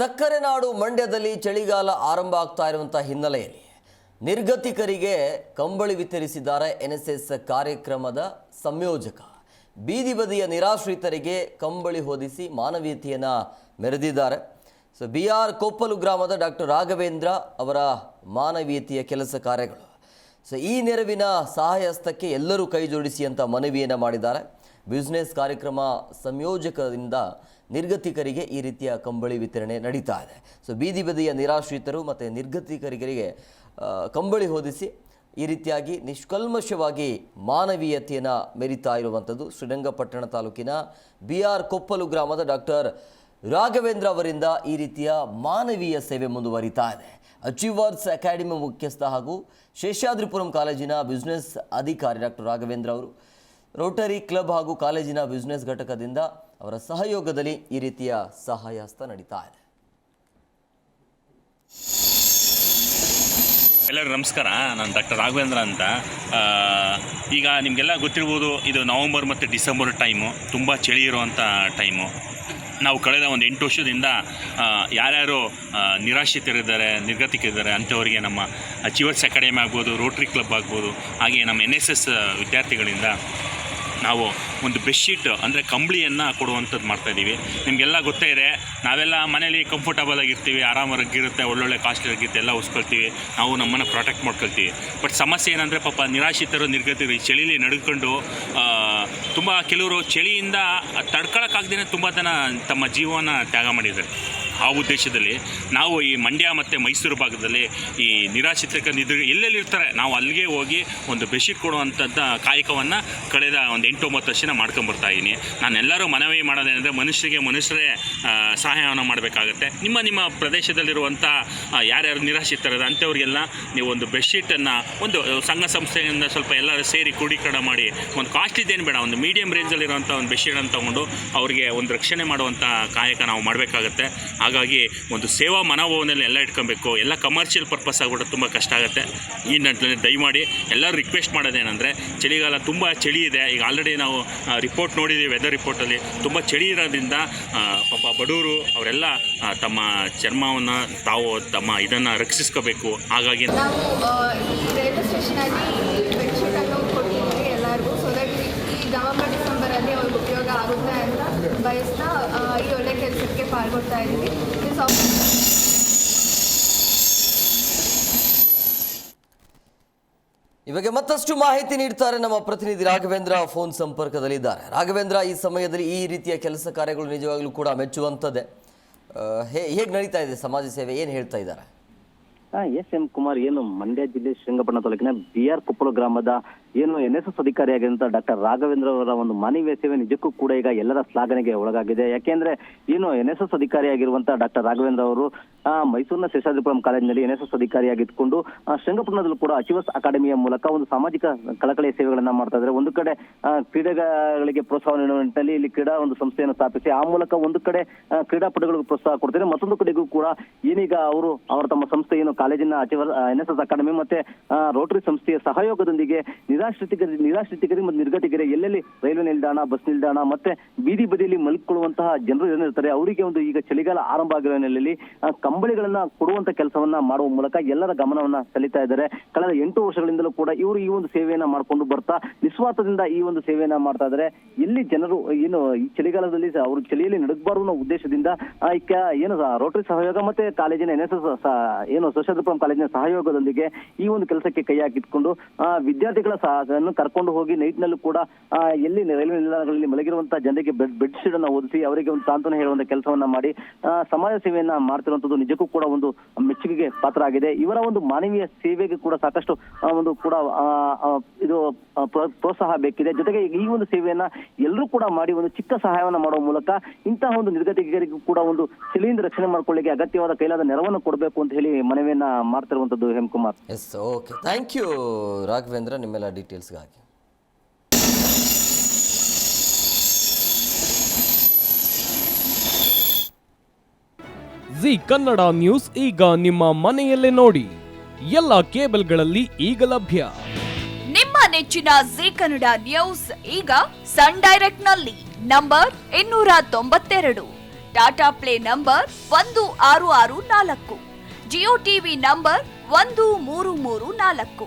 ಸಕ್ಕರೆ ನಾಡು ಮಂಡ್ಯದಲ್ಲಿ ಚಳಿಗಾಲ ಆರಂಭ ಆಗ್ತಾ ಇರುವಂಥ ಹಿನ್ನೆಲೆಯಲ್ಲಿ ನಿರ್ಗತಿಕರಿಗೆ ಕಂಬಳಿ ವಿತರಿಸಿದ್ದಾರೆ ಎನ್ ಕಾರ್ಯಕ್ರಮದ ಸಂಯೋಜಕ. ಬೀದಿ ಬದಿಯ ನಿರಾಶ್ರಿತರಿಗೆ ಕಂಬಳಿ ಹೊದಿಸಿ ಮಾನವೀಯತೆಯನ್ನು ಮೆರೆದಿದ್ದಾರೆ. ಸೊ, ಬಿ ಆರ್ ಕೊಪ್ಪಲು ಗ್ರಾಮದ ಡಾಕ್ಟರ್ ರಾಘವೇಂದ್ರ ಅವರ ಮಾನವೀಯತೆಯ ಕೆಲಸ ಕಾರ್ಯಗಳು. ಸೊ ಈ ನೆರವಿನ ಸಹಾಯ ಹಸ್ತಕ್ಕೆ ಎಲ್ಲರೂ ಕೈ ಜೋಡಿಸಿ ಅಂತ ಮನವಿಯನ್ನು ಮಾಡಿದ್ದಾರೆ. ಬಿಸ್ನೆಸ್ ಕಾರ್ಯಕ್ರಮ ಸಂಯೋಜಕರಿಂದ ನಿರ್ಗತಿಕರಿಗೆ ಈ ರೀತಿಯ ಕಂಬಳಿ ವಿತರಣೆ ನಡೀತಾ ಇದೆ. ಸೊ ಬೀದಿ ಬದಿಯ ನಿರಾಶ್ರಿತರು ಮತ್ತು ನಿರ್ಗತಿಕರಿಗೆ ಕಂಬಳಿ ಹೊದಿಸಿ ಈ ರೀತಿಯಾಗಿ ನಿಷ್ಕಲ್ಮಶವಾಗಿ ಮಾನವೀಯತೆಯನ್ನು ಮೆರಿತಾ ಇರುವಂಥದ್ದು ಶ್ರೀರಂಗಪಟ್ಟಣ ತಾಲೂಕಿನ ಬಿ ಆರ್ ಕೊಪ್ಪಲು ಗ್ರಾಮದ ಡಾಕ್ಟರ್ ರಾಘವೇಂದ್ರ ಅವರಿಂದ ಈ ರೀತಿಯ ಮಾನವೀಯ ಸೇವೆ ಮುಂದುವರಿತಾ ಇದೆ. ಅಚೀವರ್ಸ್ ಅಕಾಡೆಮಿ ಮುಖ್ಯಸ್ಥ ಹಾಗೂ ಶೇಷಾದ್ರಿಪುರಂ ಕಾಲೇಜಿನ ಬಿಸ್ನೆಸ್ ಅಧಿಕಾರಿ ಡಾಕ್ಟರ್ ರಾಘವೇಂದ್ರ ಅವರು ರೋಟರಿ ಕ್ಲಬ್ ಹಾಗೂ ಕಾಲೇಜಿನ ಬಿಸ್ನೆಸ್ ಘಟಕದಿಂದ ಅವರ ಸಹಯೋಗದಲ್ಲಿ ಈ ರೀತಿಯ ಸಹಾಯ ನಡೀತಾ ಇದೆ. ಎಲ್ಲರಿಗೂ ನಮಸ್ಕಾರ. ನಾನು ಡಾಕ್ಟರ್ ರಾಘವೇಂದ್ರ ಅಂತ. ಈಗ ನಿಮಗೆಲ್ಲ ಗೊತ್ತಿರ್ಬೋದು, ಇದು ನವಂಬರ್ ಮತ್ತು ಡಿಸೆಂಬರ್ ಟೈಮು ತುಂಬ ಚಳಿ ಇರುವಂಥ ಟೈಮು ನಾವು ಕಳೆದ ಒಂದು ಎಂಟು ವರ್ಷದಿಂದ ಯಾರ್ಯಾರು ನಿರಾಶ್ರಿತರಿದ್ದಾರೆ, ನಿರ್ಗತಿಕರಿದ್ದಾರೆ ಅಂಥವರಿಗೆ ನಮ್ಮ ಅಚೀವರ್ಸ್ ಅಕಾಡೆಮಿ ಆಗ್ಬೋದು, ರೋಟ್ರಿ ಕ್ಲಬ್ ಆಗ್ಬೋದು ಹಾಗೆ ನಮ್ಮ ಎನ್ ಎಸ್ ಎಸ್ ವಿದ್ಯಾರ್ಥಿಗಳಿಂದ ನಾವು ಒಂದು ಬೆಡ್ಶೀಟ್ ಅಂದರೆ ಕಂಬಳಿಯನ್ನು ಕೊಡುವಂಥದ್ದು ಮಾಡ್ತಾಯಿದ್ದೀವಿ ನಿಮಗೆಲ್ಲ ಗೊತ್ತೇ ಇದೆ, ನಾವೆಲ್ಲ ಮನೇಲಿ ಕಂಫರ್ಟಬಲ್ ಆಗಿರ್ತೀವಿ ಆರಾಮಾಗಿರುತ್ತೆ, ಒಳ್ಳೊಳ್ಳೆ ಕಾಸ್ಟ್ಲಿ ಆಗಿರುತ್ತೆ ಎಲ್ಲ ಉಸ್ಕೊಳ್ತೀವಿ, ನಾವು ನಮ್ಮನ್ನು ಪ್ರೊಟೆಕ್ಟ್ ಮಾಡ್ಕೊಳ್ತೀವಿ. ಬಟ್ ಸಮಸ್ಯೆ ಏನಂದರೆ ಪಾಪ ನಿರಾಶ್ರಿತರು ನಿರ್ಗತಿರು ಈ ಚಳಿಲಿ ನಡ್ಕೊಂಡು ತುಂಬ ಕೆಲವರು ಚಳಿಯಿಂದ ತಡ್ಕೊಳಕ್ಕಾಗ್ದೇ ತುಂಬ ಜನ ತಮ್ಮ ಜೀವನ ತ್ಯಾಗ ಮಾಡಿದ್ದಾರೆ. ಆ ಉದ್ದೇಶದಲ್ಲಿ ನಾವು ಈ ಮಂಡ್ಯ ಮತ್ತು ಮೈಸೂರು ಭಾಗದಲ್ಲಿ ಈ ನಿರಾಶ್ರಿತ ನಿದ್ರ ಎಲ್ಲೆಲ್ಲಿರ್ತಾರೆ? ನಾವು ಅಲ್ಲಿಗೆ ಹೋಗಿ ಒಂದು ಬೆಡ್ಶೀಟ್ ಕೊಡುವಂಥದ್ದು ಕಾಯಕವನ್ನು ಕಳೆದ ಒಂದು ಎಂಟು ಒಂಬತ್ತು ವರ್ಷನ ಇದ್ದೀನಿ. ನಾನೆಲ್ಲರೂ ಮನವಿ ಮಾಡೋದೇನೆಂದರೆ ಮನುಷ್ಯರಿಗೆ ಮನುಷ್ಯರೇ ಸಹಾಯವನ್ನು ಮಾಡಬೇಕಾಗತ್ತೆ. ನಿಮ್ಮ ನಿಮ್ಮ ಪ್ರದೇಶದಲ್ಲಿರುವಂಥ ಯಾರ್ಯಾರು ನಿರಾಶ್ರಿತರದ ಅಂಥವ್ರಿಗೆಲ್ಲ ನೀವು ಒಂದು ಬೆಡ್ಶೀಟನ್ನು ಒಂದು ಸಂಘ ಸಂಸ್ಥೆಯಿಂದ ಸ್ವಲ್ಪ ಎಲ್ಲರೂ ಸೇರಿ ಕ್ರೋಢೀಕರಣ ಮಾಡಿ, ಒಂದು ಕಾಸ್ಟ್ಲಿದೇನು ಬೇಡ, ಒಂದು ಮೀಡಿಯಂ ರೇಂಜಲ್ಲಿರುವಂಥ ಒಂದು ಬೆಡ್ಶೀಟನ್ನು ತೊಗೊಂಡು ಅವರಿಗೆ ಒಂದು ರಕ್ಷಣೆ ಮಾಡುವಂಥ ಕಾಯಕ ನಾವು ಮಾಡಬೇಕಾಗತ್ತೆ. ಹಾಗಾಗಿ ಒಂದು ಸೇವಾ ಮನೋಭಾವನೆಯಲ್ಲಿ ಎಲ್ಲ ಇಟ್ಕೊಬೇಕು. ಎಲ್ಲ ಕಮರ್ಷಿಯಲ್ ಪರ್ಪಸ್ ಆಗ್ಬಿಟ್ಟು ತುಂಬ ಕಷ್ಟ ಆಗುತ್ತೆ. ಈ ನಿಟ್ಟಿನಲ್ಲಿ ದಯಮಾಡಿ ಎಲ್ಲರೂ ರಿಕ್ವೆಸ್ಟ್ ಮಾಡೋದೇನೆಂದರೆ ಚಳಿಗಾಲ ತುಂಬ ಚಳಿ ಇದೆ. ಈಗ ಆಲ್ರೆಡಿ ನಾವು ರಿಪೋರ್ಟ್ ನೋಡಿದ್ದೀವಿ ವೆದರ್ ರಿಪೋರ್ಟಲ್ಲಿ ತುಂಬ ಚಳಿ ಇರೋದ್ರಿಂದ ಪಾಪ ಬಡವರು ಅವರೆಲ್ಲ ತಮ್ಮ ಚರ್ಮವನ್ನು ತಾವು ತಮ್ಮ ಇದನ್ನು ರಕ್ಷಿಸ್ಕೋಬೇಕು. ಹಾಗಾಗಿ ನಾವು ರೈಲ್ವೆ ಸ್ಟೇಷನಲ್ಲಿ ಬೆಡ್ಶೀಟ್ ಅನ್ನು ಕೊಟ್ಟಿದ್ದೀವಿ ಎಲ್ಲರಿಗೂ ಸೊ ದಟ್ ಈ ನವಂಬರ್ ಅವ್ರಿಗೆ ಉಪಯೋಗ ಆಗುತ್ತೆ ಅಂತ ಬಯಸ್ತಾ ಈ ಒಳ್ಳೆ ಕೆಲಸಕ್ಕೆ ಪಾಲ್ಗೊಳ್ತಾ ಇದ್ದೀವಿ. ಇವಾಗ ಮತ್ತಷ್ಟು ಮಾಹಿತಿ ನೀಡ್ತಾರೆ ನಮ್ಮ ಪ್ರತಿನಿಧಿ ರಾಘವೇಂದ್ರ ಫೋನ್ ಸಂಪರ್ಕದಲ್ಲಿದ್ದಾರೆ. ರಾಘವೇಂದ್ರ ಈ ಸಮಯದಲ್ಲಿ ಈ ರೀತಿಯ ಕೆಲಸ ಕಾರ್ಯಗಳು ನಿಜವಾಗ್ಲೂ ಕೂಡ ಮೆಚ್ಚುವಂಥದ್ದೇ ಹೇಗೆ ನಡೀತಾ ಇದೆ ಸಮಾಜ ಸೇವೆ? ಏನು ಹೇಳ್ತಾ ಇದ್ದಾರೆ? ಎಸ್ ಎಂ ಕುಮಾರ್ ಏನು ಮಂಡ್ಯ ಜಿಲ್ಲೆ ಶ್ರೀರಂಗಪಟ್ಟಣ ತಾಲೂಕಿನ ಬಿ ಆರ್ ಕೊಪ್ಪಳ ಗ್ರಾಮದ ಏನು ಎನ್ ಎಸ್ ಎಸ್ ಅಧಿಕಾರಿಯಾಗಿರುವಂತಹ ಡಾಕ್ಟರ್ ರಾಘವೇಂದ್ರ ಅವರ ಒಂದು ಮಾನವೀಯ ಸೇವೆ ನಿಜಕ್ಕೂ ಕೂಡ ಈಗ ಎಲ್ಲರ ಶ್ಲಾಘನೆಗೆ ಒಳಗಾಗಿದೆ. ಯಾಕೆಂದ್ರೆ ಏನು ಎನ್ ಎಸ್ ಎಸ್ ಅಧಿಕಾರಿಯಾಗಿರುವಂತಹ ಡಾಕ್ಟರ್ ರಾಘವೇಂದ್ರ ಅವರು ಮೈಸೂರಿನ ಶೇಷಾದ್ರಿಪುರಂ ಕಾಲೇಜಿನಲ್ಲಿ ಎನ್ ಎಸ್ ಎಸ್ ಅಧಿಕಾರಿಯಾಗಿದ್ದುಕೊಂಡು ಆ, ಶ್ರೀರಂಗಪಟ್ಟಣದಲ್ಲೂ ಕೂಡ ಅಚಿವಸ್ ಅಕಾಡೆಮಿಯ ಮೂಲಕ ಒಂದು ಸಾಮಾಜಿಕ ಕಳಕಳಿಯ ಸೇವೆಗಳನ್ನ ಮಾಡ್ತಾ ಇದ್ದಾರೆ. ಒಂದು ಕಡೆ ಕ್ರೀಡೆಗಳಿಗೆ ಪ್ರೋತ್ಸಾಹ ನೀಡುವ ನಿಟ್ಟಿನಲ್ಲಿ ಇಲ್ಲಿ ಕ್ರೀಡಾ ಒಂದು ಸಂಸ್ಥೆಯನ್ನು ಸ್ಥಾಪಿಸಿ ಆ ಮೂಲಕ ಒಂದು ಕಡೆ ಕ್ರೀಡಾಪಟುಗಳಿಗೆ ಪ್ರೋತ್ಸಾಹ ಕೊಡ್ತಾರೆ ಮತ್ತೊಂದು ಕಡೆಗೂ ಕೂಡ ಏನೀಗ ಅವರು ಅವರ ತಮ್ಮ ಸಂಸ್ಥೆ ಏನು ಕಾಲೇಜಿನ ಅಚಿವ ಎನ್ ಎಸ್ ಎಸ್ ಅಕಾಡೆಮಿ ಮತ್ತೆ ರೋಟರಿ ಸಂಸ್ಥೆಯ ಸಹಯೋಗದೊಂದಿಗೆ ನಿರಾಶ್ರಿತಿಗರಿ ನಿರಾಶ್ರಿತಿಗರಿ ಮತ್ತು ನಿರ್ಗತಿಗರಿ ಎಲ್ಲೆಲ್ಲಿ ರೈಲ್ವೆ ನಿಲ್ದಾಣ, ಬಸ್ ನಿಲ್ದಾಣ ಮತ್ತೆ ಬೀದಿ ಬದಿಯಲ್ಲಿ ಮಲ್ಕೊಳ್ಳುವಂತಹ ಜನರು ಏನಿರ್ತಾರೆ ಅವರಿಗೆ ಒಂದು ಈಗ ಚಳಿಗಾಲ ಆರಂಭ ಆಗಿರುವ ಹಿನ್ನೆಲೆಯಲ್ಲಿ ಕಂಬಳಿಗಳನ್ನ ಕೊಡುವಂತ ಕೆಲಸವನ್ನ ಮಾಡುವ ಮೂಲಕ ಎಲ್ಲರ ಗಮನವನ್ನ ಸೆಳೀತಾ ಇದ್ದಾರೆ. ಕಳೆದ ಎಂಟು ವರ್ಷಗಳಿಂದಲೂ ಕೂಡ ಇವರು ಈ ಒಂದು ಸೇವೆಯನ್ನ ಮಾಡ್ಕೊಂಡು ಬರ್ತಾ, ನಿಸ್ವಾರ್ಥದಿಂದ ಈ ಒಂದು ಸೇವೆಯನ್ನ ಮಾಡ್ತಾ ಇದ್ದಾರೆ. ಇಲ್ಲಿ ಜನರು, ಏನು, ಈ ಚಳಿಗಾಲದಲ್ಲಿ ಅವರು ಚಳಿಯಲ್ಲಿ ನಡಗಬಾರ್ದು ಅನ್ನೋ ಉದ್ದೇಶದಿಂದ ಏನು ರೋಟರಿ ಸಹಯೋಗ ಮತ್ತೆ ಕಾಲೇಜಿನ ಎನ್ ಎಸ್ ಎಸ್ ಏನು ಸೋಷಿಯಲ್ ಕಾಲೇಜಿನ ಸಹಯೋಗದೊಂದಿಗೆ ಈ ಒಂದು ಕೆಲಸಕ್ಕೆ ಕೈ ಹಾಕಿಟ್ಕೊಂಡು ವಿದ್ಯಾರ್ಥಿಗಳ ಅನ್ನು ಕರ್ಕೊಂಡು ಹೋಗಿ ನೈಟ್ ನಲ್ಲೂ ಕೂಡ ಎಲ್ಲಿ ರೈಲ್ವೆ ನಿಲ್ದಾಣಗಳಲ್ಲಿ ಮಲಗಿರುವಂತಹ ಜನರಿಗೆ ಬೆಡ್ ಶೀಟ್ ಅನ್ನ ಓದಿಸಿ, ಅವರಿಗೆ ಒಂದು ಸಾಂತ್ವನ ಹೇಳುವಂತಹ ಕೆಲಸವನ್ನ ಮಾಡಿ ಸಮಾಜ ಸೇವೆಯನ್ನ ಮಾಡ್ತಿರುವಂತದ್ದು ನಿಜಕ್ಕೂ ಕೂಡ ಒಂದು ಮೆಚ್ಚುಗೆಗೆ ಪಾತ್ರ ಆಗಿದೆ ಇವರ ಒಂದು ಮಾನವೀಯ ಸೇವೆಗೆ ಕೂಡ ಸಾಕಷ್ಟು ಒಂದು ಕೂಡ ಇದು ಪ್ರೋತ್ಸಾಹ ಬೇಕಿದೆ. ಜೊತೆಗೆ ಈ ಒಂದು ಸೇವೆಯನ್ನ ಎಲ್ಲರೂ ಕೂಡ ಮಾಡಿ ಒಂದು ಚಿಕ್ಕ ಸಹಾಯವನ್ನ ಮಾಡುವ ಮೂಲಕ ಇಂತಹ ಒಂದು ನಿರ್ಗತಿಕರಿಗೂ ಕೂಡ ಒಂದು ಚಳಿಯಿಂದ ರಕ್ಷಣೆ ಮಾಡ್ಕೊಳ್ಳಿಕ್ಕೆ ಅಗತ್ಯವಾದ ಕೈಲಾದ ನೆರವನ್ನು ಕೊಡಬೇಕು ಅಂತ ಹೇಳಿ ಮನವಿಯನ್ನ ಮಾಡ್ತಿರುವಂತದ್ದು Hemakumar. Okay thank you Raghavendra. ನಿಮ್ಮೆಲ್ಲ ಡೀಟೇಲ್ಸ್ಗಾಗಿ ಜಿ ಕನ್ನಡ ನ್ಯೂಸ್ ಈಗ ನಿಮ್ಮ ಮನೆಯಲ್ಲೇ ನೋಡಿ. ಎಲ್ಲ ಕೇಬಲ್ಗಳಲ್ಲಿ ಈಗ ಲಭ್ಯ. ನಿಮ್ಮ ನೆಚ್ಚಿನ ಜಿ ಕನ್ನಡ ನ್ಯೂಸ್ ಈಗ ಸನ್ ಡೈರೆಕ್ಟ್ನಲ್ಲಿ ನಂಬರ್ ಇನ್ನೂರ ತೊಂಬತ್ತೆರಡು ಟಾಟಾ ಪ್ಲೇ ನಂಬರ್ ಒಂದು ಆರು ಆರು ನಾಲ್ಕು ಜಿಯೋ ಟಿವಿ ನಂಬರ್ ಒಂದು ಮೂರು ಮೂರು ನಾಲ್ಕು.